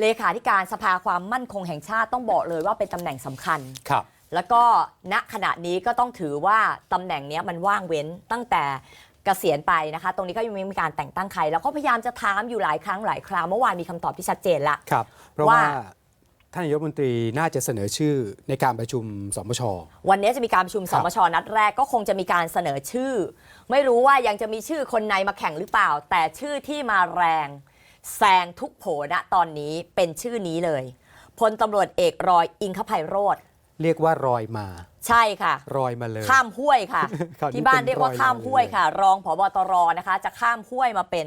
เลขาธิการสภาความมั่นคงแห่งชาติต้องบอกเลยว่าเป็นตำแหน่งสำคัญ ครับ แล้วก็ณขณะนี้ก็ต้องถือว่าตำแหน่งเนี้ยมันว่างเว้นตั้งแต่เกษียณไปนะคะ ตรงนี้ก็ยังไม่มีการแต่งตั้งใคร แล้วก็พยายามจะถามอยู่หลายครั้งหลายคราวเมื่อวานมีคำตอบที่ชัดเจนละ ครับ เพราะว่า ว่า ท่านนายกรัฐมนตรีน่าจะเสนอชื่อในการประชุมสมช วันนี้จะมีการประชุมคสรับมชนัดแรกก็คงจะมีการเสนอชื่อ ไม่รู้ว่ายังจะมีชื่อคนในมาแข่งหรือเปล่า แต่ชื่อที่มาแรง แซงทุกโผณตอนนี้เป็นชื่อนี้เลยพลตำรวจเอกรอยอิงคภัยโรธเรียกว่ารอยมา ใช่ค่ะ รอยมาเลย ข้ามห้วยค่ะ คราวนี้ที่บ้านเป็นเรียกว่าร้อยข้ามเลยห้วยค่ะ รองผบตรนะคะ จะข้ามห้วยมาเป็น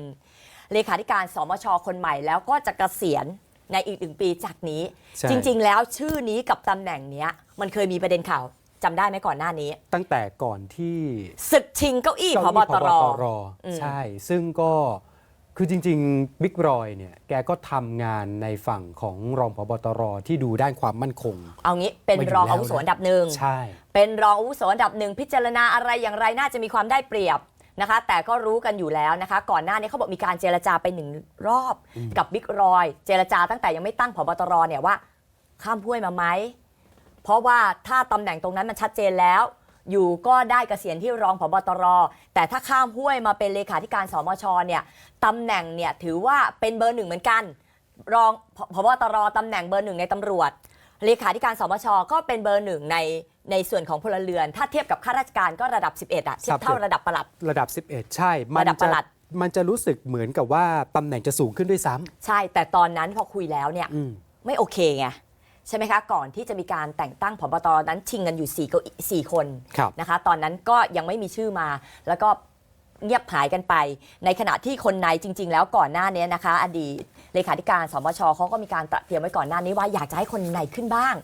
เลขาธิการสมชคนใหม่แล้วก็จะเกษียณในอีกหนึ่งปีจากนี้ ใช่ จริง ๆ แล้วชื่อนี้กับตำแหน่งเนี้ย มันเคยมีประเด็นข่าวจำได้ไหมก่อนหน้านี้ตั้งแต่ก่อนที่ศึกชิงเก้าอี้พเก้าบอี้ตรอืม ใช่ ซึ่งก็ คือจริงๆบิ๊กรอยเนี่ยแกก็ทำงานในฝั่งของรองพบตรที่ดูด้านความมั่นคง เอางี้เป็นมาอยู่รองแล้วอาวุโสนะอันดับหนึ่ง ใช่ เป็นรองอาวุโสอันดับหนึ่งพิจารณาอะไรอย่างไรน่าจะมีความได้เปรียบนะคะ แต่ก็รู้กันอยู่แล้วนะคะ ก่อนหน้านี้เขาบอกมีการเจรจาไปหนึ่งรอบกับบิ๊กรอย เจรจาตั้งแต่ยังไม่ตั้งผบตรเนี่ยว่า ข้ามห้วยมาไหมเพราะว่าถ้าตำแหน่งตรงนั้นมันชัดเจนแล้ว อยู่ก็ได้เกษียณที่รองผบตร แต่ถ้าข้ามห้วยมาเป็นเลขาธิการสมชเนี่ยตำแหน่งเนี่ยถือว่าเป็นเบอร์หนึ่งเหมือนกัน รองพพบตรตำแหน่งเบอร์หนึ่งในตำรวจ เลขาธิการสมชก็เป็นเบอร์หนึ่งในในส่วนของพลเรือน ถ้าเทียบกับข้าราชการก็ระดับ 11อะเทียบเท่าระดับปลัด ระดับ 11 ใช่ มัระดับปจะลัด มันจะรู้สึกเหมือนกับว่าตำแหน่งจะสูงขึ้นด้วยซ้ใช่แต่ตอนนั้นพอคุยแล้วเนี่ยำอืม ไม่โอเคไง ใช่ไหมคะ ก่อนที่จะมีการแต่งตั้งผบตรนั้นชิงกันอยู่4ี่เก้าอี้สี่คนครับนะคะ ตอนนั้นก็ยังไม่มีชื่อมา แล้วก็ เงียบหายกันไป ในขณะที่คนในจริง ๆ แล้วก่อนหน้านี้นะคะ อดีตเลขาธิการสมชเขาก็มีการตระเตรียมไว้ก่อนหน้านี้ว่าอยากจะให้คนในขึ้นบ้าง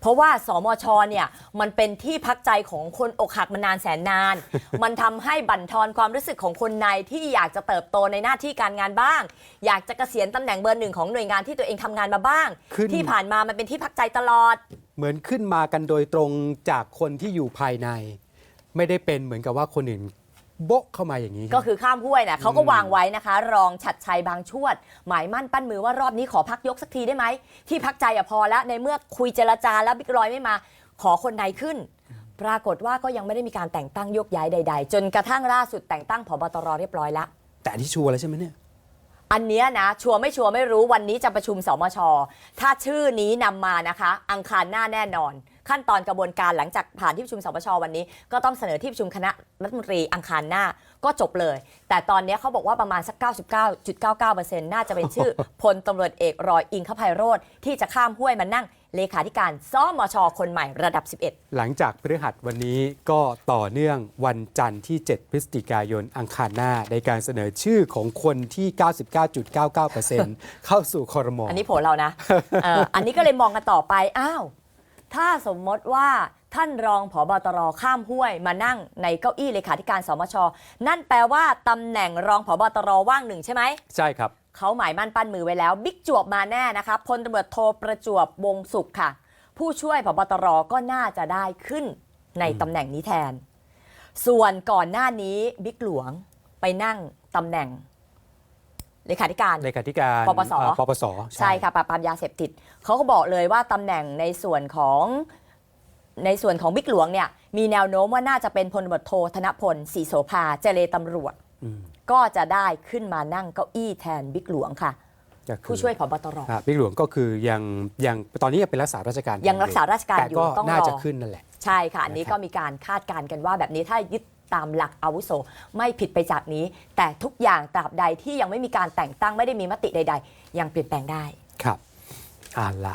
เพราะว่าสมชเนี่ยมันเป็นที่พักใจของคนอกหักมานานแสนนาน มันทำให้บั่นทอนความรู้สึกของคนในที่อยากจะเติบโตในหน้าที่การงานบ้าง อยากจะเกษียณตำแหน่งเบอร์หนึ่งของหน่วยงานที่ตัวเองทำงานมาบ้าง ขึ้น ที่ผ่านมามันเป็นที่พักใจตลอด เหมือนขึ้นมากันโดยตรงจากคนที่อยู่ภายใน ไม่ได้เป็นเหมือนกับว่าคนอื่น โบ๊ะเข้ามาอย่างนี้ก็คือข้ามห้วยนะเขาก็วางไว้นะคะ รองฉัดชัยบางชวด หมายมั่นปั้นมือว่ารอบนี้ขอพักยกสักทีได้ไหม ที่พักใจอะพอแล้วในเมื่อคุยเจรจาแล้วบิ๊กรอยไม่มา ขอคนในขึ้น ปรากฏว่าก็ยังไม่ได้มีการแต่งตั้งโยกย้ายใด ๆ จนกระทั่งล่าสุดแต่งตั้งผบตรเรียบร้อยแล้วแต่อันที่ชัวร์แล้วใช่ไหมเนี่ยอันเนี้ยนะชัวร์ไม่ชัวร์ไม่รู้วันนี้จะประชุมสมช ถ้าชื่อนี้นำมานะคะ อังคารหน้าแน่นอน ขั้นตอนกระบวนการหลังจากผ่านที่ประชุมสมชวันนี้ ก็ต้องเสนอที่ประชุมคณะรัฐมนตรีอังคารหน้าก็จบเลย แต่ตอนเนี้ยเขาบอกว่าประมาณสัก 99.99%น่าจะเป็นชื่อพลตำรวจเอกรอยอิงคภัยโรธที่จะข้ามห้วยมานั่งเลขาธิการสมชคนใหม่ระดับ 11 หลังจากพฤหัสวันนี้ก็ต่อเนื่องวันจันทร์ที่ 7 พฤศจิกายนอังคารหน้า ในการเสนอชื่อของคนที่ 99.99%เข้าสู่คอรมออันนี้โผล่เรานะเอ่ออันนี้ก็เลยมองกันต่อไป อ้าว ถ้าสมมติว่าท่านรองผอบตรข้ามห้วยมานั่งในเก้าอี้เลขาธิการสมช นั่นแปลว่าตำแหน่งรองผอบตรว่างหนึ่งใช่ไหม ใช่ครับ เขาหมายมั่นปั้นมือไว้แล้ว บิ๊กจวบมาแน่นะคะพลตำรวจโทประจวบวงสุขค่ะ ผู้ช่วยผบตรก็น่าจะได้ขึ้นในตำแหน่งนี้แทน ส่วนก่อนหน้านี้บิ๊กหลวงไปนั่งตำแหน่ง เลขาธิการเลขาธิการปปสเอ่อปปสใช่ค่ะปราบปรามยาเสพติดเขาก็บอกเลยว่าตำแหน่งในส่วนของในส่วนของบิ๊กหลวงเนี่ยมีแนวโน้มว่าน่าจะเป็นพลตำรวจโทธนพลศรีโสภาเจเลตำรวจอืมก็จะได้ขึ้นมานั่งเก้าอี้แทนบิ๊กหลวงค่ะก็คือผู้ช่วยผบตรอะบิ๊กหลวงก็คือยังยังตอนนี้ยังเป็นรักษาราชการยังรักษาราชการแต่อยู่ก็ต้องรอน่าจะขึ้นนั่นแหละใช่ค่ะอันนี้นะครับก็มีการคาดการณ์กันว่าแบบนี้ถ้ายึด ตามหลักอาวุโส ไม่ผิดไปจากนี้ แต่ทุกอย่างตราบใดที่ยังไม่มีการแต่งตั้งไม่ได้มีมติใด ๆ ยังเปลี่ยนแปลงได้ครับอ่านละ